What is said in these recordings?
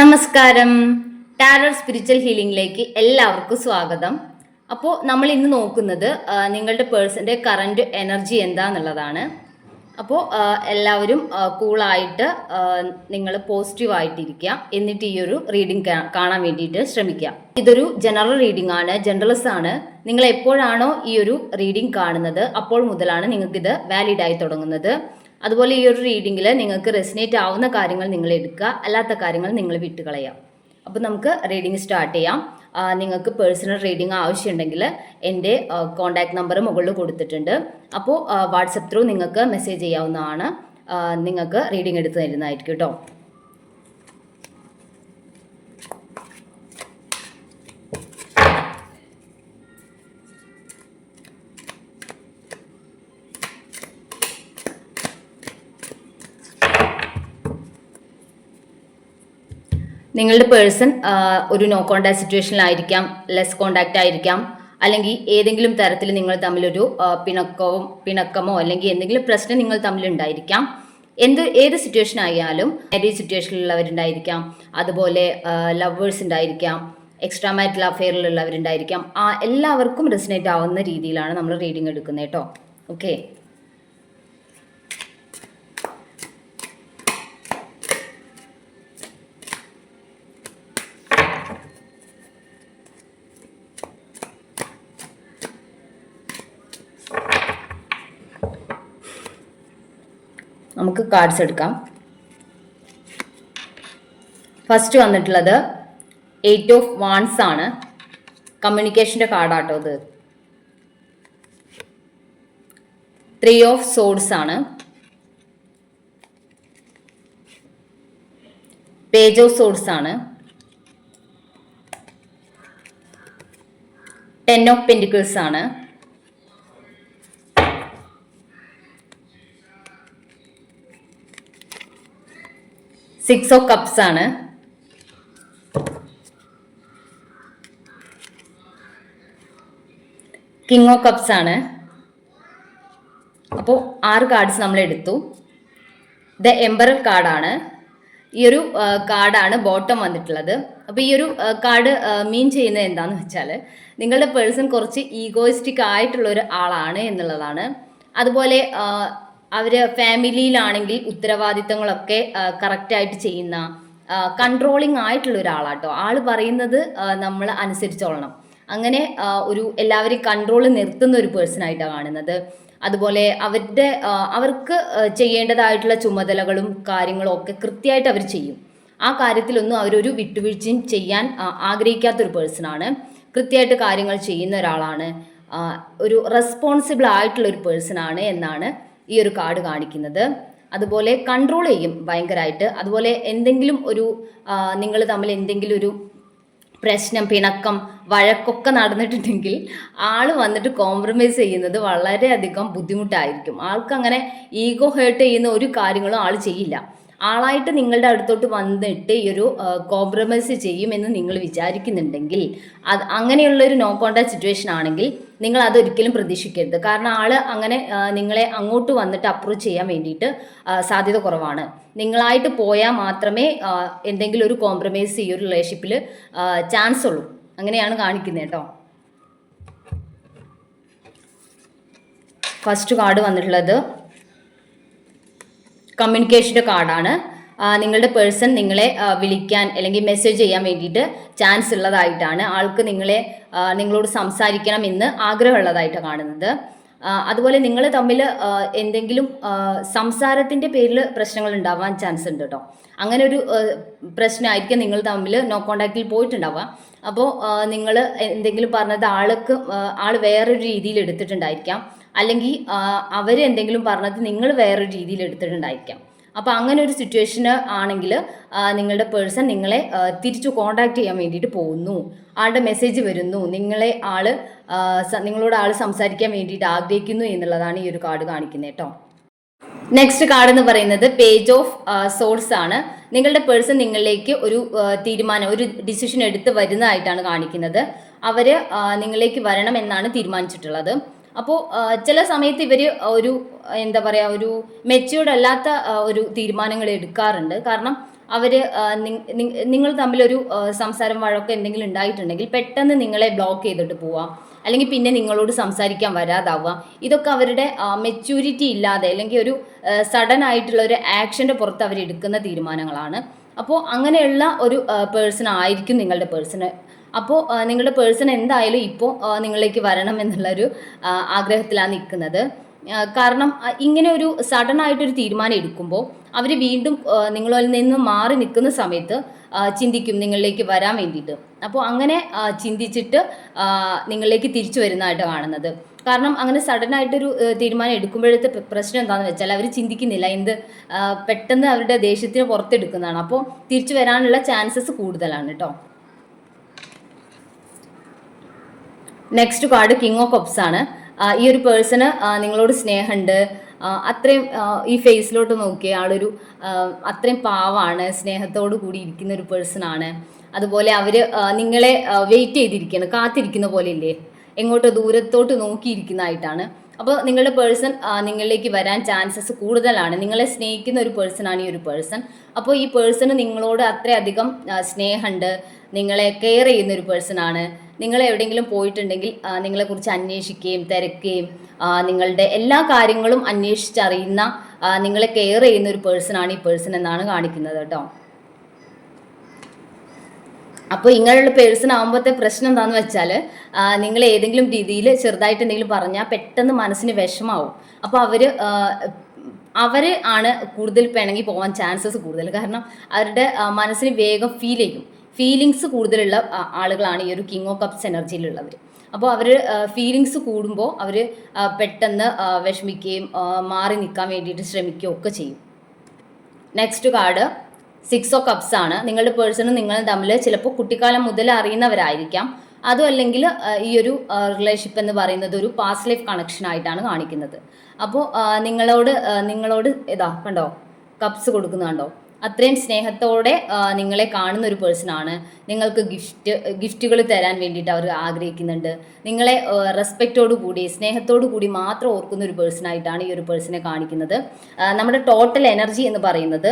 നമസ്കാരം. ടാരർ സ്പിരിച്വൽ ഹീലിംഗിലേക്ക് എല്ലാവർക്കും സ്വാഗതം. അപ്പോൾ നമ്മൾ ഇന്ന് നോക്കുന്നത് നിങ്ങളുടെ പേഴ്സന്റെ കറന്റ് എനർജി എന്താന്നുള്ളതാണ്. അപ്പോൾ എല്ലാവരും കൂളായിട്ട് നിങ്ങൾ പോസിറ്റീവായിട്ടിരിക്കുക എന്നിട്ട് ഈ ഒരു റീഡിംഗ് കാണാൻ വേണ്ടിയിട്ട് ശ്രമിക്കുക. ഇതൊരു ജനറൽ റീഡിംഗ് ആണ് ജനറൽസ് ആണ്. നിങ്ങൾ എപ്പോഴാണോ ഈ ഒരു റീഡിംഗ് കാണുന്നത് അപ്പോൾ മുതലാണ് നിങ്ങൾക്കിത് വാലിഡ് ആയി തുടങ്ങുന്നത്. അതുപോലെ ഈ ഒരു റീഡിങ്ങിൽ നിങ്ങൾക്ക് റെസിനേറ്റ് ആവുന്ന കാര്യങ്ങൾ നിങ്ങൾ എടുക്കുക. അല്ലാത്ത കാര്യങ്ങൾ നിങ്ങൾ വിട്ടുകളയാം. അപ്പോൾ നമുക്ക് റീഡിംഗ് സ്റ്റാർട്ട് ചെയ്യാം. നിങ്ങൾക്ക് പേഴ്സണൽ റീഡിംഗ് ആവശ്യമുണ്ടെങ്കിൽ എന്റെ കോൺടാക്ട് നമ്പർ മുകളിൽ കൊടുത്തിട്ടുണ്ട്. അപ്പോൾ വാട്സപ്പ് ത്രൂ നിങ്ങൾക്ക് മെസ്സേജ് ചെയ്യാവുന്നതാണ്. നിങ്ങൾക്ക് റീഡിംഗ് എടുത്ത് തരുന്നതായിരിക്കും കേട്ടോ നിങ്ങളുടെ പേഴ്സൺ ഒരു നോ കോണ്ടാക്ട് സിറ്റുവേഷനിലായിരിക്കാം ലെസ് കോണ്ടാക്റ്റ് ആയിരിക്കാം അല്ലെങ്കിൽ ഏതെങ്കിലും തരത്തിൽ നിങ്ങൾ തമ്മിലൊരു പിണക്കവും പിണക്കമോ അല്ലെങ്കിൽ എന്തെങ്കിലും പ്രശ്നം നിങ്ങൾ തമ്മിലുണ്ടായിരിക്കാം. എന്ത് ഏത് സിറ്റുവേഷൻ ആയാലും മാരേജ് സിറ്റുവേഷനിലുള്ളവരുണ്ടായിരിക്കാം അതുപോലെ ലവേഴ്സ് ഉണ്ടായിരിക്കാം എക്സ്ട്രാ മാരിറ്റൽ അഫെയറിലുള്ളവരുണ്ടായിരിക്കാം ആ എല്ലാവർക്കും റെസിനേറ്റ് ആവുന്ന രീതിയിലാണ് നമ്മൾ റീഡിംഗ് എടുക്കുന്നത് കേട്ടോ. ഓക്കെ നമുക്ക് കാർഡ്സ് എടുക്കാം. ഫസ്റ്റ് വന്നിട്ടുള്ളത് എയ്റ്റ് ഓഫ് വാൺസ് ആണ്. കമ്മ്യൂണിക്കേഷന്റെ കാർഡാട്ടോ ഇത്. ത്രീ ഓഫ് സോഡ്സ് ആണ്. പേജ് ഓഫ് സോഡ്സ് ആണ്. ടെൻ ഓഫ് പെന്റിക്കിൾസ് ആണ്. സിക്സ് ഓഫ് കപ്സ് ആണ്. കിങ് ഓഫ് കപ്സ് ആണ്. അപ്പോൾ ആറ് കാർഡ്സ് നമ്മൾ എടുത്തു. ദ എംബറൽ കാർഡാണ് ഈ ഒരു കാർഡാണ് ബോട്ടം വന്നിട്ടുള്ളത്. അപ്പോൾ ഈ ഒരു കാർഡ് മീൻ ചെയ്യുന്നത് എന്താണെന്ന് വെച്ചാൽ നിങ്ങളുടെ പേഴ്സൺ കുറച്ച് ഈഗോയിസ്റ്റിക് ആയിട്ടുള്ള ഒരു ആളാണ് എന്നുള്ളതാണ്. അതുപോലെ അവർ ഫാമിലിയിലാണെങ്കിൽ ഉത്തരവാദിത്തങ്ങളൊക്കെ കറക്റ്റായിട്ട് ചെയ്യുന്ന കൺട്രോളിങ് ആയിട്ടുള്ള ഒരാളാട്ടോ. ആൾ പറയുന്നത് നമ്മൾ അനുസരിച്ചോളണം. അങ്ങനെ ഒരു എല്ലാവരെയും കൺട്രോൾ നിർത്തുന്ന ഒരു പേഴ്സൺ ആയിട്ടാണ് കാണുന്നത്. അതുപോലെ അവരുടെ അവർക്ക് ചെയ്യേണ്ടതായിട്ടുള്ള ചുമതലകളും കാര്യങ്ങളും ഒക്കെ കൃത്യമായിട്ട് അവർ ചെയ്യും. ആ കാര്യത്തിലൊന്നും അവരൊരു വിട്ടുവീഴ്ചയും ചെയ്യാൻ ആഗ്രഹിക്കാത്തൊരു പേഴ്സണാണ് കൃത്യമായിട്ട് കാര്യങ്ങൾ ചെയ്യുന്ന ഒരാളാണ്. ഒരു റെസ്പോൺസിബിൾ ആയിട്ടുള്ള ഒരു പേഴ്സണാണ് എന്നാണ് ഈ ഒരു കാർഡ് കാണിക്കുന്നത്. അതുപോലെ കൺട്രോൾ ചെയ്യും ഭയങ്കരമായിട്ട് അതുപോലെ എന്തെങ്കിലും ഒരു നിങ്ങൾ തമ്മിൽ എന്തെങ്കിലും ഒരു പ്രശ്നം പിണക്കം വഴക്കൊക്കെ നടന്നിട്ടുണ്ടെങ്കിൽ ആൾ വന്നിട്ട് കോംപ്രമൈസ് ചെയ്യുന്നത് വളരെയധികം ബുദ്ധിമുട്ടായിരിക്കും. ആൾക്കങ്ങനെ ഈഗോ ഹേർട്ട് ചെയ്യുന്ന ഒരു കാര്യങ്ങളും ആൾ ചെയ്യില്ല. ആളായിട്ട് നിങ്ങളുടെ അടുത്തോട്ട് വന്നിട്ട് ഈ ഒരു കോംപ്രമൈസ് ചെയ്യുമെന്ന് നിങ്ങൾ വിചാരിക്കുന്നുണ്ടെങ്കിൽ അത് അങ്ങനെയുള്ള ഒരു നോ കോണ്ടാക്ട് സിറ്റുവേഷൻ ആണെങ്കിൽ നിങ്ങൾ അതൊരിക്കലും പ്രതീക്ഷിക്കരുത്. കാരണം ആൾ അങ്ങനെ നിങ്ങളെ അങ്ങോട്ട് വന്നിട്ട് അപ്രോച്ച് ചെയ്യാൻ വേണ്ടിയിട്ട് സാധ്യത കുറവാണ്. നിങ്ങളായിട്ട് പോയാൽ മാത്രമേ എന്തെങ്കിലും ഒരു കോംപ്രമൈസ് ഈ ഒരു റിലേഷൻഷിപ്പിൽ ചാൻസ് ഉള്ളൂ. അങ്ങനെയാണ് കാണിക്കുന്നത് കേട്ടോ. ഫസ്റ്റ് കാർഡ് വന്നിട്ടുള്ളത് കമ്മ്യൂണിക്കേഷന്റെ കാർഡാണ്. നിങ്ങളുടെ പേഴ്സൺ നിങ്ങളെ വിളിക്കാൻ അല്ലെങ്കിൽ മെസ്സേജ് ചെയ്യാൻ വേണ്ടിയിട്ട് ചാൻസ് ഉള്ളതായിട്ടാണ്. ആൾക്ക് നിങ്ങളെ നിങ്ങളോട് സംസാരിക്കണം എന്ന് ആഗ്രഹമുള്ളതായിട്ട് കാണുന്നത്. അതുപോലെ നിങ്ങൾ തമ്മിൽ എന്തെങ്കിലും സംസാരത്തിന്റെ പേരിൽ പ്രശ്നങ്ങൾ ഉണ്ടാവാൻ ചാൻസ് ഉണ്ട് കേട്ടോ അങ്ങനെ ഒരു പ്രശ്നമായിരിക്കും നിങ്ങൾ തമ്മിൽ നോ കോണ്ടാക്റ്റിൽ പോയിട്ടുണ്ടാവുക. അപ്പോൾ നിങ്ങൾ എന്തെങ്കിലും പറഞ്ഞത് ആൾക്ക് ആൾ വേറൊരു രീതിയിൽ എടുത്തിട്ടുണ്ടായിരിക്കാം. അല്ലെങ്കിൽ അവർ എന്തെങ്കിലും പറഞ്ഞത് നിങ്ങൾ വേറൊരു രീതിയിൽ എടുത്തിട്ടുണ്ടായിരിക്കാം. അപ്പോൾ അങ്ങനെ ഒരു സിറ്റുവേഷൻ ആണെങ്കിൽ നിങ്ങളുടെ പേഴ്സൺ നിങ്ങളെ തിരിച്ചു കോണ്ടാക്ട് ചെയ്യാൻ വേണ്ടിയിട്ട് പോകുന്നു. ആളുടെ മെസ്സേജ് വരുന്നു. നിങ്ങളെ ആൾ നിങ്ങളോട് ആൾ സംസാരിക്കാൻ വേണ്ടിയിട്ട് ആഗ്രഹിക്കുന്നു എന്നുള്ളതാണ് ഈ ഒരു കാർഡ് കാണിക്കുന്നത് കേട്ടോ. നെക്സ്റ്റ് കാർഡ് എന്ന് പറയുന്നത് പേജ് ഓഫ് സോഴ്സ് ആണ്. നിങ്ങളുടെ പേഴ്സൺ നിങ്ങളിലേക്ക് ഒരു തീരുമാനം ഒരു ഡിസിഷൻ എടുത്ത് വരുന്നതായിട്ടാണ് കാണിക്കുന്നത്. അവർ നിങ്ങളിലേക്ക് വരണം എന്നാണ് തീരുമാനിച്ചിട്ടുള്ളത്. അപ്പോൾ ചില സമയത്ത് ഇവർ ഒരു എന്താ പറയുക ഒരു മെച്യൂർഡ് അല്ലാത്ത ഒരു തീരുമാനങ്ങൾ എടുക്കാറുണ്ട്. കാരണം അവർ നിങ്ങൾ തമ്മിലൊരു സംസാരം വഴക്കം എന്തെങ്കിലും ഉണ്ടായിട്ടുണ്ടെങ്കിൽ പെട്ടെന്ന് നിങ്ങളെ ബ്ലോക്ക് ചെയ്തിട്ട് പോവാം അല്ലെങ്കിൽ പിന്നെ നിങ്ങളോട് സംസാരിക്കാൻ വരാതാവുക. ഇതൊക്കെ അവരുടെ മെച്യൂരിറ്റി ഇല്ലാതെ അല്ലെങ്കിൽ ഒരു സഡൻ ആയിട്ടുള്ള ഒരു ആക്ഷന്റെ പുറത്ത് അവർ എടുക്കുന്ന തീരുമാനങ്ങളാണ്. അപ്പോൾ അങ്ങനെയുള്ള ഒരു പേഴ്സൺ ആയിരിക്കും നിങ്ങളുടെ പേഴ്സണ് അപ്പോൾ നിങ്ങളുടെ പേഴ്സൺ എന്തായാലും ഇപ്പോൾ നിങ്ങളിലേക്ക് വരണം എന്നുള്ളൊരു ആഗ്രഹത്തിലാണ് നിൽക്കുന്നത്. കാരണം ഇങ്ങനെ ഒരു സഡൻ ആയിട്ടൊരു തീരുമാനം എടുക്കുമ്പോൾ അവർ വീണ്ടും നിങ്ങളിൽ നിന്ന് മാറി നിൽക്കുന്ന സമയത്ത് ചിന്തിക്കും നിങ്ങളിലേക്ക് വരാൻ വേണ്ടിയിട്ട്. അപ്പോൾ അങ്ങനെ ചിന്തിച്ചിട്ട് നിങ്ങളിലേക്ക് തിരിച്ചു വരുന്നതായിട്ട് കാണുന്നത്. കാരണം അങ്ങനെ സഡൻ ആയിട്ടൊരു തീരുമാനം എടുക്കുമ്പോഴത്തെ പ്രശ്നം എന്താണെന്ന് വെച്ചാൽ അവർ ചിന്തിക്കുന്നില്ല. എന്ത് പെട്ടെന്ന് അവരുടെ ദേഷ്യത്തിന് പുറത്തെടുക്കുന്നതാണ്. അപ്പോൾ തിരിച്ചു വരാനുള്ള ചാൻസസ് കൂടുതലാണ് കേട്ടോ next card king of cups ആണ്. ഈ ഒരു പേഴ്സണ് നിങ്ങളോട് സ്നേഹമുണ്ട്. അത്രയും ഈ ഫേസിലോട്ട് നോക്കിയ ആളൊരു അത്രയും പാവാണ് സ്നേഹത്തോടു കൂടി ഇരിക്കുന്ന ഒരു പേഴ്സൺ ആണ്. അതുപോലെ അവർ നിങ്ങളെ വെയിറ്റ് ചെയ്തിരിക്കുകയാണ് കാത്തിരിക്കുന്ന പോലെ ഇല്ലേ എങ്ങോട്ടോ ദൂരത്തോട്ട് നോക്കിയിരിക്കുന്നതായിട്ടാണ്. അപ്പോൾ നിങ്ങളുടെ പേഴ്സൺ നിങ്ങളിലേക്ക് വരാൻ ചാൻസസ് കൂടുതലാണ്. നിങ്ങളെ സ്നേഹിക്കുന്ന ഒരു പേഴ്സൺ ആണ് ഈ ഒരു പേഴ്സൺ അപ്പോൾ ഈ പേഴ്സണ് നിങ്ങളോട് അത്രയധികം സ്നേഹമുണ്ട്. നിങ്ങളെ കെയർ ചെയ്യുന്ന ഒരു പേഴ്സൺ ആണ്. നിങ്ങൾ എവിടെയെങ്കിലും പോയിട്ടുണ്ടെങ്കിൽ നിങ്ങളെക്കുറിച്ച് അന്വേഷിക്കുകയും തിരക്കുകയും നിങ്ങളുടെ എല്ലാ കാര്യങ്ങളും അന്വേഷിച്ചറിയുന്ന നിങ്ങളെ കെയർ ചെയ്യുന്ന ഒരു പേഴ്സൺ ആണ് ഈ പേഴ്സൺ എന്നാണ് കാണിക്കുന്നത് കേട്ടോ. അപ്പോൾ ഇങ്ങനെയുള്ള പേഴ്സൺ ആകുമ്പോഴത്തെ പ്രശ്നം എന്താണെന്ന് വെച്ചാൽ നിങ്ങൾ ഏതെങ്കിലും രീതിയിൽ ചെറുതായിട്ട് എന്തെങ്കിലും പറഞ്ഞാൽ പെട്ടെന്ന് മനസ്സിന് വിഷമാവും. അപ്പോൾ അവർ അവർ ആണ് കൂടുതൽ പിണങ്ങി പോകാൻ ചാൻസസ് കൂടുതൽ. കാരണം അവരുടെ മനസ്സിന് വേഗം ഫീൽ ചെയ്യും. ഫീലിങ്സ് കൂടുതലുള്ള ആളുകളാണ് ഈ ഒരു കിങ് ഓഫ് കപ്സ് എനർജിയിലുള്ളവർ അപ്പോൾ അവർ ഫീലിങ്സ് കൂടുമ്പോൾ അവർ പെട്ടെന്ന് വിഷമിക്കുകയും മാറി നിൽക്കാൻ വേണ്ടിയിട്ട് ശ്രമിക്കുകയും ഒക്കെ ചെയ്യും. Next card six of cups ആണ്. നിങ്ങളുടെ പേഴ്സണും നിങ്ങളും തമ്മിൽ ചിലപ്പോൾ കുട്ടിക്കാലം മുതൽ അറിയുന്നവരായിരിക്കാം. അതും അല്ലെങ്കിൽ ഈ ഒരു റിലേഷൻഷിപ്പ് എന്ന് പറയുന്നത് ഒരു പാസ്റ്റ് ലൈഫ് കണക്ഷൻ ആയിട്ടാണ് കാണിക്കുന്നത്. അപ്പോൾ നിങ്ങളോട് നിങ്ങളോട് ഇതാ കണ്ടോ? കപ്സ് കൊടുക്കുന്ന കണ്ടോ അത്രയും സ്നേഹത്തോടെ നിങ്ങളെ കാണുന്ന ഒരു പേഴ്സൺ ആണ്. നിങ്ങൾക്ക് ഗിഫ്റ്റ് ഗിഫ്റ്റുകൾ തരാൻ വേണ്ടിയിട്ട് അവർ ആഗ്രഹിക്കുന്നുണ്ട്. നിങ്ങളെ റെസ്പെക്റ്റോടു കൂടി സ്നേഹത്തോടു കൂടി മാത്രം ഓർക്കുന്ന ഒരു പേഴ്സൺ ആയിട്ടാണ് ഈ ഒരു പേഴ്സണെ കാണിക്കുന്നത്. നമ്മുടെ ടോട്ടൽ എനർജി എന്ന് പറയുന്നത്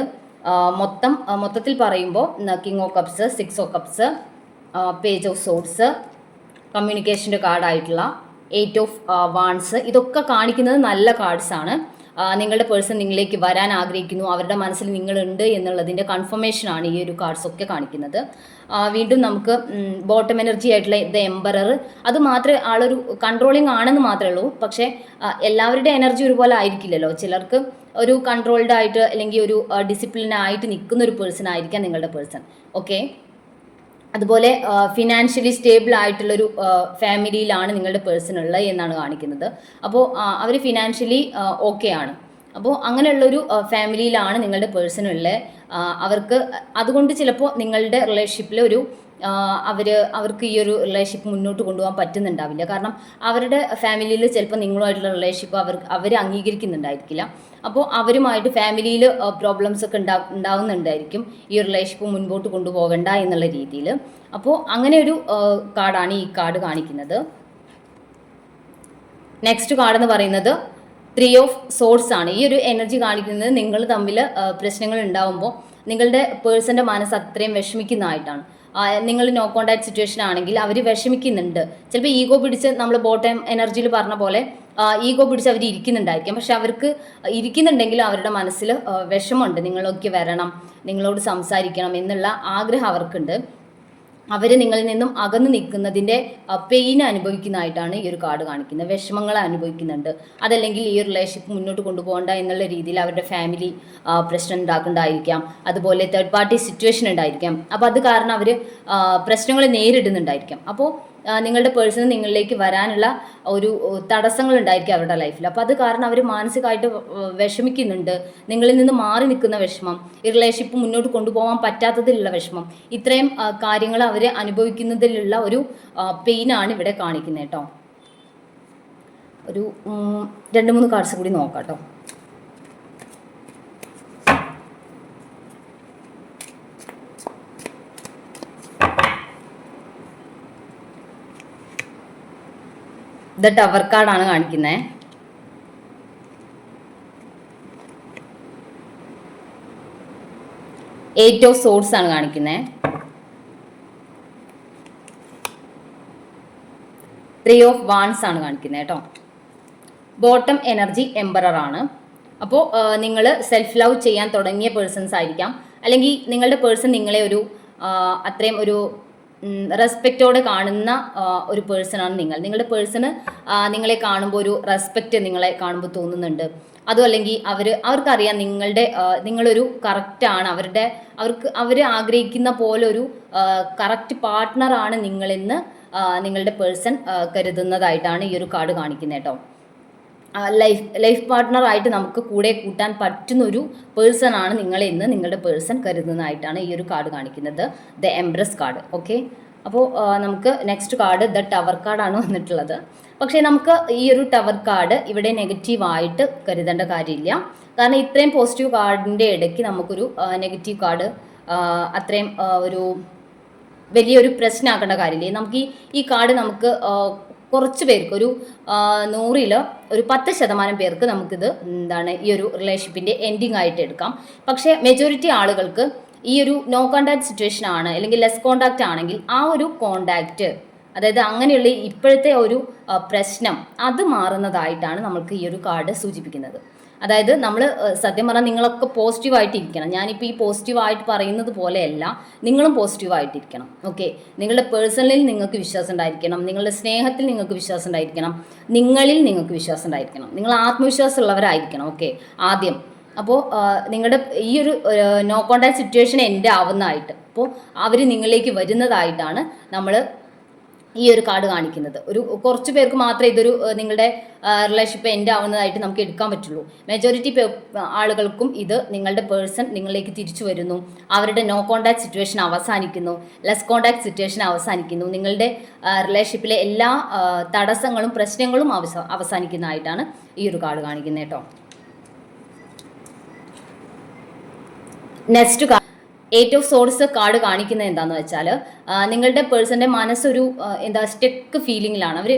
മൊത്തം മൊത്തത്തിൽ പറയുമ്പോൾ king of cups six of cups page of swords കമ്മ്യൂണിക്കേഷന്റെ കാർഡായിട്ടുള്ള എയ്റ്റ് ഓഫ് വാൺസ് ഇതൊക്കെ കാണിക്കുന്നത് നല്ല കാർഡ്സ് ആണ്. ആ, നിങ്ങളുടെ പേഴ്സൺ നിങ്ങളിലേക്ക് വരാൻ ആഗ്രഹിക്കുന്നു. അവരുടെ മനസ്സിൽ നിങ്ങളുണ്ട് എന്നുള്ളതിന്റെ കൺഫർമേഷനാണ് ഈ ഒരു കാർഡ്സ് ഒക്കെ കാണിക്കുന്നത്. വീണ്ടും നമുക്ക് ബോട്ടം എനർജി ആയിട്ടുള്ള ദ എംബറർ അത് മാത്രമേ ആളൊരു കൺട്രോളിങ് ആണെന്ന് മാത്രമേ ഉള്ളൂ. പക്ഷേ എല്ലാവരുടെ എനർജി ഒരുപോലെ ആയിരിക്കില്ലല്ലോ. ചിലർക്ക് ഒരു കൺട്രോൾഡ് ആയിട്ട് അല്ലെങ്കിൽ ഒരു ഡിസിപ്ലിൻ ആയിട്ട് നിൽക്കുന്ന ഒരു പേഴ്സൺ ആയിരിക്കാം നിങ്ങളുടെ പേഴ്സൺ ഓക്കെ അതുപോലെ ഫിനാൻഷ്യലി സ്റ്റേബിൾ ആയിട്ടുള്ളൊരു ഫാമിലിയിലാണ് നിങ്ങളുടെ പേഴ്സൺ ഉള്ളത് എന്നാണ് കാണിക്കുന്നത്. അപ്പോൾ അവർ ഫിനാൻഷ്യലി ഓക്കെ ആണ്. അപ്പോൾ അങ്ങനെയുള്ളൊരു ഫാമിലിയിലാണ് നിങ്ങളുടെ പേഴ്സൺ ഉള്ളത്. അവർക്ക് അതുകൊണ്ട് ചിലപ്പോൾ നിങ്ങളുടെ റിലേഷൻഷിപ്പിൽ ഒരു അവർ അവർക്ക് ഈ ഒരു റിലേഷൻഷിപ്പ് മുന്നോട്ട് കൊണ്ടുപോകാൻ പറ്റുന്നുണ്ടാവില്ല. കാരണം അവരുടെ ഫാമിലിയിൽ ചിലപ്പോൾ നിങ്ങളുമായിട്ടുള്ള റിലേഷൻഷിപ്പ് അവർ അവർ അംഗീകരിക്കുന്നുണ്ടായിരിക്കില്ല. അപ്പോൾ അവരുമായിട്ട് ഫാമിലിയിൽ പ്രോബ്ലംസ് ഒക്കെ ഉണ്ടാ ഉണ്ടാവുന്നുണ്ടായിരിക്കും ഈ റിലേഷൻഷിപ്പ് മുൻപോട്ട് കൊണ്ടുപോകണ്ട എന്നുള്ള രീതിയിൽ അപ്പോൾ അങ്ങനെ ഒരു കാർഡാണ് ഈ കാർഡ് കാണിക്കുന്നത്. നെക്സ്റ്റ് കാർഡ് എന്ന് പറയുന്നത് ത്രീ ഓഫ് സോഴ്സ് ആണ്. ഈ ഒരു എനർജി കാണിക്കുന്നത് നിങ്ങൾ തമ്മിൽ പ്രശ്നങ്ങൾ ഉണ്ടാവുമ്പോൾ നിങ്ങളുടെ പേഴ്സന്റെ മനസ്സ് അത്രയും വിഷമിക്കുന്നതായിട്ടാണ്. നിങ്ങൾ നോ കോണ്ടാക്ട് സിറ്റുവേഷൻ ആണെങ്കിൽ അവർ വിഷമിക്കുന്നുണ്ട്. ചിലപ്പോൾ ഈഗോ പിടിച്ച് നമ്മൾ ബോട്ടം എനർജിയിൽ പറഞ്ഞ പോലെ ഈഗോ പിടിച്ച് അവർ ഇരിക്കുന്നുണ്ടായിരിക്കും. പക്ഷെ അവർക്ക് ഇരിക്കുന്നുണ്ടെങ്കിലും അവരുടെ മനസ്സിൽ വിഷമമുണ്ട്. നിങ്ങളൊക്കെ വരണം നിങ്ങളോട് സംസാരിക്കണം എന്നുള്ള ആഗ്രഹം അവർക്കുണ്ട്. അവർ നിങ്ങളിൽ നിന്നും അകന്നു നിൽക്കുന്നതിന്റെ പെയിൻ അനുഭവിക്കുന്നതായിട്ടാണ് ഈ ഒരു കാർഡ് കാണിക്കുന്നത്. വിഷമങ്ങൾ അനുഭവിക്കുന്നുണ്ട്. അതല്ലെങ്കിൽ ഈ റിലേഷൻഷിപ്പ് മുന്നോട്ട് കൊണ്ടുപോകണ്ട എന്നുള്ള രീതിയിൽ അവരുടെ ഫാമിലി പ്രശ്നം ഉണ്ടാക്കുന്നുണ്ടായിരിക്കാം. അതുപോലെ തേർഡ് പാർട്ടി സിറ്റുവേഷൻ ഉണ്ടായിരിക്കാം. അപ്പോൾ അത് കാരണം അവർ പ്രശ്നങ്ങൾ നേരിടുന്നുണ്ടായിരിക്കാം. അപ്പോൾ നിങ്ങളുടെ പേഴ്സൺ നിങ്ങളിലേക്ക് വരാനുള്ള ഒരു തടസ്സങ്ങൾ ഉണ്ടായിരിക്കും അവരുടെ ലൈഫിൽ. അപ്പോൾ അത് കാരണം അവർ മാനസികമായിട്ട് വിഷമിക്കുന്നുണ്ട്. നിങ്ങളിൽ നിന്ന് മാറി നിൽക്കുന്ന വിഷമം ഈ റിലേഷൻഷിപ്പ് മുന്നോട്ട് കൊണ്ടുപോകാൻ പറ്റാത്തതിലുള്ള വിഷമം ഇത്രയും കാര്യങ്ങൾ അവർ അനുഭവിക്കുന്നതിലുള്ള ഒരു പെയിനാണ് ഇവിടെ കാണിക്കുന്നത് കേട്ടോ. ഒരു രണ്ട് മൂന്ന് കാർഡ്സ് കൂടി നോക്കാം കേട്ടോ. ഇത് ടവർ കാർഡാണ് കാണിക്കുന്നത് എയ്റ്റ് ഓഫ് സോഡ്സ് ആണ് കാണിക്കുന്നത് ത്രീ ഓഫ് വാൺസ് ആണ് കാണിക്കുന്നത് കേട്ടോ. ബോട്ടം എനർജി എംബറർ ആണ്. അപ്പോൾ നിങ്ങൾ സെൽഫ് ലവ് ചെയ്യാൻ തുടങ്ങിയ പേഴ്സൺസ് ആയിരിക്കാം. അല്ലെങ്കിൽ നിങ്ങളുടെ പേഴ്സൺ നിങ്ങളെ ഒരു അത്രയും ഒരു റെസ്പെക്റ്റോടെ കാണുന്ന ഒരു പേഴ്സണാണ് നിങ്ങൾ. നിങ്ങളുടെ പേഴ്സണ് നിങ്ങളെ കാണുമ്പോൾ ഒരു റെസ്പെക്റ്റ് നിങ്ങളെ കാണുമ്പോൾ തോന്നുന്നുണ്ട്. അതും അല്ലെങ്കിൽ അവർ അവർക്കറിയാം നിങ്ങളുടെ നിങ്ങളൊരു കറക്റ്റാണ് അവരുടെ അവർക്ക് അവർ ആഗ്രഹിക്കുന്ന പോലെ ഒരു കറക്റ്റ് പാർട്ട്ണറാണ് നിങ്ങളെന്ന് നിങ്ങളുടെ പേഴ്സൺ കരുതുന്നതായിട്ടാണ് ഈ ഒരു കാർഡ് കാണിക്കുന്നത് കേട്ടോ. ലൈഫ് ലൈഫ് പാർട്ട്ണറായിട്ട് നമുക്ക് കൂടെ കൂട്ടാൻ പറ്റുന്ന ഒരു പേഴ്സൺ ആണ് നിങ്ങളെ ഇന്ന് നിങ്ങളുടെ പേഴ്സൺ കരുതുന്നതായിട്ടാണ് ഈ ഒരു കാർഡ് കാണിക്കുന്നത്. ദ എംബ്രസ് കാർഡ് ഓക്കെ അപ്പോൾ നമുക്ക് നെക്സ്റ്റ് കാർഡ് ദ ടവർ കാർഡാണ് വന്നിട്ടുള്ളത്. പക്ഷേ നമുക്ക് ഈ ഒരു ടവർ കാർഡ് ഇവിടെ നെഗറ്റീവായിട്ട് കരുതേണ്ട കാര്യമില്ല. കാരണം ഇത്രയും പോസിറ്റീവ് കാർഡിന്റെ ഇടയ്ക്ക് നമുക്കൊരു നെഗറ്റീവ് കാർഡ് അത്രയും ഒരു വലിയൊരു പ്രശ്നമാക്കേണ്ട കാര്യമില്ല. നമുക്ക് ഈ ഈ കാർഡ് നമുക്ക് കുറച്ച് പേർക്ക് ഒരു നൂറിൽ ഒരു പത്ത് ശതമാനം പേർക്ക് നമുക്കിത് എന്താണ് ഈ ഒരു റിലേഷൻഷിപ്പിന്റെ എൻഡിങ് ആയിട്ട് എടുക്കാം. പക്ഷേ മെജോറിറ്റി ആളുകൾക്ക് ഈ ഒരു നോ കോണ്ടാക്ട് സിറ്റുവേഷൻ ആണ് അല്ലെങ്കിൽ ലെസ് കോണ്ടാക്റ്റ് ആണെങ്കിൽ ആ ഒരു കോണ്ടാക്റ്റ് അതായത് അങ്ങനെയുള്ള ഇപ്പോഴത്തെ ഒരു പ്രശ്നം അത് മാറുന്നതായിട്ടാണ് നമ്മൾക്ക് ഈ ഒരു കാർഡ് സൂചിപ്പിക്കുന്നത്. അതായത് നമ്മൾ സത്യം പറഞ്ഞാൽ നിങ്ങളൊക്കെ പോസിറ്റീവായിട്ട് ഇരിക്കണം ഞാനിപ്പോൾ ഈ പോസിറ്റീവായിട്ട് പറയുന്നത് പോലെയല്ല നിങ്ങളും പോസിറ്റീവായിട്ടിരിക്കണം ഓക്കെ നിങ്ങളുടെ പേഴ്സണലിൽ നിങ്ങൾക്ക് വിശ്വാസം ഉണ്ടായിരിക്കണം. നിങ്ങളുടെ സ്നേഹത്തിൽ നിങ്ങൾക്ക് വിശ്വാസം ഉണ്ടായിരിക്കണം. നിങ്ങളിൽ നിങ്ങൾക്ക് വിശ്വാസം ഉണ്ടായിരിക്കണം. നിങ്ങൾ ആത്മവിശ്വാസമുള്ളവരായിരിക്കണം. ഓക്കെ ആദ്യം. അപ്പോൾ നിങ്ങളുടെ ഈ ഒരു നോ കോണ്ടാക്ട് സിറ്റുവേഷൻ എന്റെ ആവുന്നതായിട്ട് അപ്പോൾ അവർ നിങ്ങളിലേക്ക് വരുന്നതായിട്ടാണ് നമ്മൾ ഈ ഒരു കാർഡ് കാണിക്കുന്നത്. ഒരു കുറച്ച് പേർക്ക് മാത്രമേ ഇതൊരു നിങ്ങളുടെ റിലേഷൻഷിപ്പ് എൻഡ് ആവുന്നതായിട്ട് നമുക്ക് എടുക്കാൻ പറ്റുള്ളൂ. മെജോറിറ്റി ആളുകൾക്കും ഇത് നിങ്ങളുടെ പേഴ്സൺ നിങ്ങളിലേക്ക് തിരിച്ചു വരുന്നു. അവരുടെ നോ കോണ്ടാക്ട് സിറ്റുവേഷൻ അവസാനിക്കുന്നു. ലെസ് കോണ്ടാക്ട് സിറ്റുവേഷൻ അവസാനിക്കുന്നു. നിങ്ങളുടെ റിലേഷൻഷിപ്പിലെ എല്ലാ തടസ്സങ്ങളും പ്രശ്നങ്ങളും അവസ അവസാനിക്കുന്നതായിട്ടാണ് ഈ ഒരു കാർഡ് കാണിക്കുന്നത് കേട്ടോ. Next card eight of swords card കാണിക്കുന്നത് എന്താണെന്ന് വെച്ചാൽ നിങ്ങളുടെ പേഴ്സന്റെ മനസ്സൊരു എന്താ സ്റ്റെക്ക് ഫീലിങ്ങിലാണ്. അവർ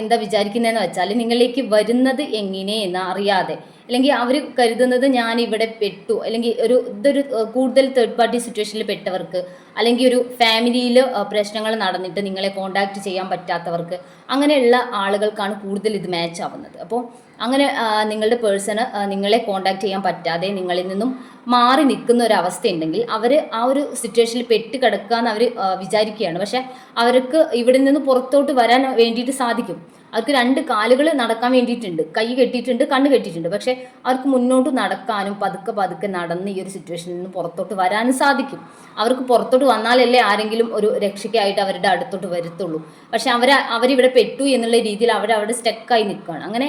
എന്താ വിചാരിക്കുന്നതെന്ന് വെച്ചാൽ നിങ്ങളിലേക്ക് വരുന്നത് എങ്ങനെ എന്ന് അറിയാതെ. അല്ലെങ്കിൽ അവർ കരുതുന്നത് ഞാൻ ഇവിടെ പെട്ടു. അല്ലെങ്കിൽ ഒരു ഇതൊരു കൂടുതൽ തേർഡ് പാർട്ടി സിറ്റുവേഷനിൽ പെട്ടവർക്ക് അല്ലെങ്കിൽ ഒരു ഫാമിലിയിൽ പ്രശ്നങ്ങൾ നടന്നിട്ട് നിങ്ങളെ കോണ്ടാക്ട് ചെയ്യാൻ പറ്റാത്തവർക്ക് അങ്ങനെയുള്ള ആളുകൾക്കാണ് കൂടുതൽ ഇത് മാച്ച് ആവുന്നത്. അപ്പോൾ അങ്ങനെ നിങ്ങളുടെ പേഴ്സണ് നിങ്ങളെ കോണ്ടാക്ട് ചെയ്യാൻ പറ്റാതെ നിങ്ങളിൽ നിന്നും മാറി നിൽക്കുന്ന ഒരു അവസ്ഥ ഉണ്ടെങ്കിൽ അവർ ആ ഒരു സിറ്റുവേഷനിൽ പെട്ട് കിടക്കുക എന്ന് അവർ വിചാരിക്കുകയാണ്. പക്ഷേ അവർക്ക് ഇവിടെ നിന്ന് പുറത്തോട്ട് വരാൻ വേണ്ടിയിട്ട് സാധിക്കും. അവർക്ക് രണ്ട് കാലുകൾ നടക്കാൻ വേണ്ടിയിട്ടുണ്ട്. കൈ കെട്ടിയിട്ടുണ്ട് കണ്ണ് കെട്ടിയിട്ടുണ്ട്. പക്ഷേ അവർക്ക് മുന്നോട്ട് നടക്കാനും പതുക്കെ പതുക്കെ നടന്ന് ഈ ഒരു സിറ്റുവേഷനിൽ നിന്ന് പുറത്തോട്ട് വരാനും സാധിക്കും. അവർക്ക് പുറത്തോട്ട് വന്നാലല്ലേ ആരെങ്കിലും ഒരു രക്ഷയ്ക്കായിട്ട് അവരുടെ അടുത്തോട്ട് വരത്തുള്ളൂ. പക്ഷെ അവർ അവരിവിടെ പെട്ടു എന്നുള്ള രീതിയിൽ അവരവിടെ സ്റ്റക്കായി നിൽക്കുകയാണ്. അങ്ങനെ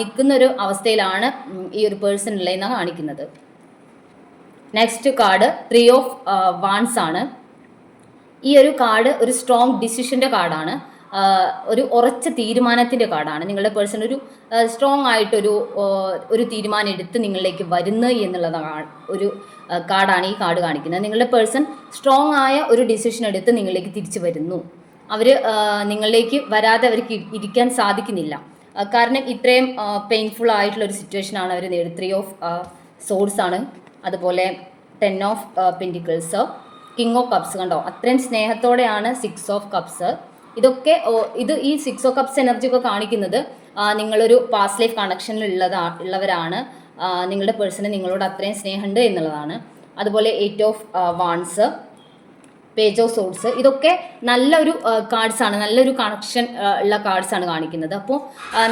നിൽക്കുന്ന ഒരു അവസ്ഥയിലാണ് ഈ ഒരു പേഴ്സൺ ഉള്ളതെന്നാണ് കാണിക്കുന്നത്. Next card three of wands ആണ്. ഈ ഒരു കാർഡ് ഒരു സ്ട്രോങ് ഡിസിഷന്റെ കാർഡാണ് ഒരു ഉറച്ച തീരുമാനത്തിന്റെ കാർഡാണ് നിങ്ങളുടെ പേഴ്സൺ ഒരു സ്ട്രോങ് ആയിട്ടൊരു ഒരു തീരുമാനം എടുത്ത് നിങ്ങളിലേക്ക് വരുന്നു എന്നുള്ളതാണ് ഒരു കാർഡാണ് ഈ കാർഡ് കാണിക്കുന്നത്. നിങ്ങളുടെ പേഴ്സൺ സ്ട്രോങ് ആയ ഒരു ഡിസിഷൻ എടുത്ത് നിങ്ങളിലേക്ക് തിരിച്ചു വരുന്നു. അവർ നിങ്ങളിലേക്ക് വരാതെ അവർക്ക് ഇരിക്കാൻ സാധിക്കുന്നില്ല. കാരണം ഇത്രയും പെയിൻഫുൾ ആയിട്ടുള്ള ഒരു സിറ്റുവേഷൻ ആണ് അവർ നേടുന്നത് ത്രീ ഓഫ് സോഡ്സ് ആണ്. അതുപോലെ ten of pentacles king of cups കണ്ടോ? അത്രയും സ്നേഹത്തോടെയാണ് സിക്സ് ഓഫ് കപ്സ് ഇതൊക്കെ ഇത് ഈ സിക്സ് ഓ കപ്സ് എനർജി ഒക്കെ കാണിക്കുന്നത് നിങ്ങളൊരു പാസ്റ്റ് ലൈഫ് കണക്ഷനിൽ ഉള്ളതാ ഉള്ളവരാണ്. നിങ്ങളുടെ പേഴ്സണ് നിങ്ങളോട് അത്രയും സ്നേഹമുണ്ട് എന്നുള്ളതാണ്. അതുപോലെ eight of wands page of swords ഇതൊക്കെ നല്ലൊരു കാർഡ്സ് ആണ് നല്ലൊരു കണക്ഷൻ ഉള്ള കാർഡ്സ് ആണ് കാണിക്കുന്നത്. അപ്പോൾ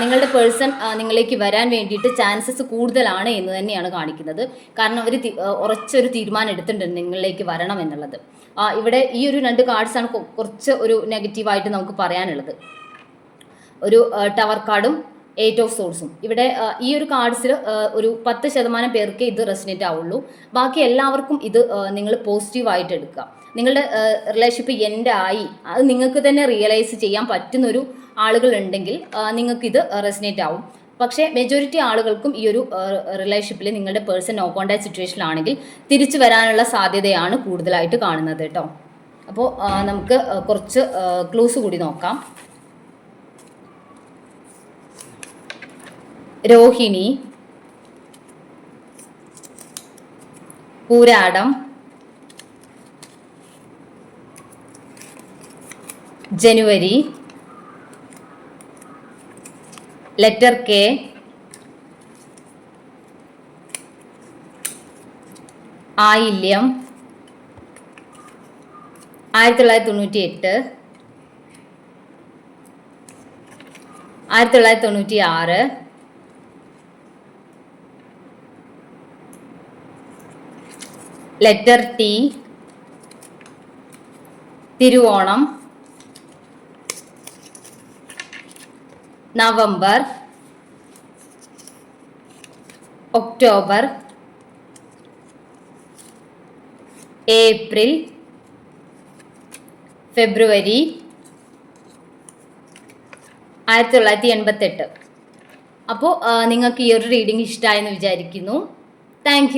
നിങ്ങളുടെ പേഴ്സൺ നിങ്ങളിലേക്ക് വരാൻ വേണ്ടിയിട്ട് ചാൻസസ് കൂടുതലാണ് എന്ന് തന്നെയാണ് കാണിക്കുന്നത്. കാരണം അവർ ഉറച്ചൊരു തീരുമാനം എടുത്തിട്ടുണ്ട് നിങ്ങളിലേക്ക് വരണം എന്നുള്ളത്. ഇവിടെ ഈ ഒരു രണ്ട് കാർഡ്സ് ആണ് കുറച്ച് ഒരു നെഗറ്റീവായിട്ട് നമുക്ക് പറയാനുള്ളത്. ഒരു ടവർ കാർഡും എയ്റ്റ് ഓഫ് സോൾസും ഇവിടെ ഈ ഒരു കാർഡ്സിൽ ഒരു പത്ത് ശതമാനം പേർക്ക് ഇത് റെസിനേറ്റ് ആവുള്ളൂ. ബാക്കി എല്ലാവർക്കും ഇത് നിങ്ങൾ പോസിറ്റീവായിട്ട് എടുക്കുക. നിങ്ങളുടെ റിലേഷൻഷിപ്പ് എൻഡ് ആയി അത് നിങ്ങൾക്ക് തന്നെ റിയലൈസ് ചെയ്യാൻ പറ്റുന്നൊരു ആളുകൾ ഉണ്ടെങ്കിൽ നിങ്ങൾക്ക് ഇത് റെസിനേറ്റ് ആവും. പക്ഷേ മെജോറിറ്റി ആളുകൾക്കും ഈ ഒരു റിലേഷൻഷിപ്പിൽ നിങ്ങളുടെ പേഴ്സൺ നോ കോണ്ടാക്ട് സിറ്റുവേഷനിലാണെങ്കിൽ തിരിച്ചു വരാനുള്ള സാധ്യതയാണ് കൂടുതലായിട്ട് കാണുന്നത് കേട്ടോ. അപ്പോൾ നമുക്ക് കുറച്ച് ക്ലൂസ് കൂടി നോക്കാം. രോഹിണി പൂരാടം ജനുവരി ലെറ്റർ കെ ആയില്യം. ആയിരത്തി തൊള്ളായിരത്തി തൊണ്ണൂറ്റി എട്ട് ആയിരത്തി തൊള്ളായിരത്തി തൊണ്ണൂറ്റി ആറ് letter T Thiruvonam. November October April February ആയിരത്തി തൊള്ളായിരത്തി എൺപത്തെട്ട് അപ്പോൾ നിങ്ങൾക്ക് ഈ ഒരു റീഡിംഗ് ഇഷ്ടമായെന്ന് വിചാരിക്കുന്നു. താങ്ക്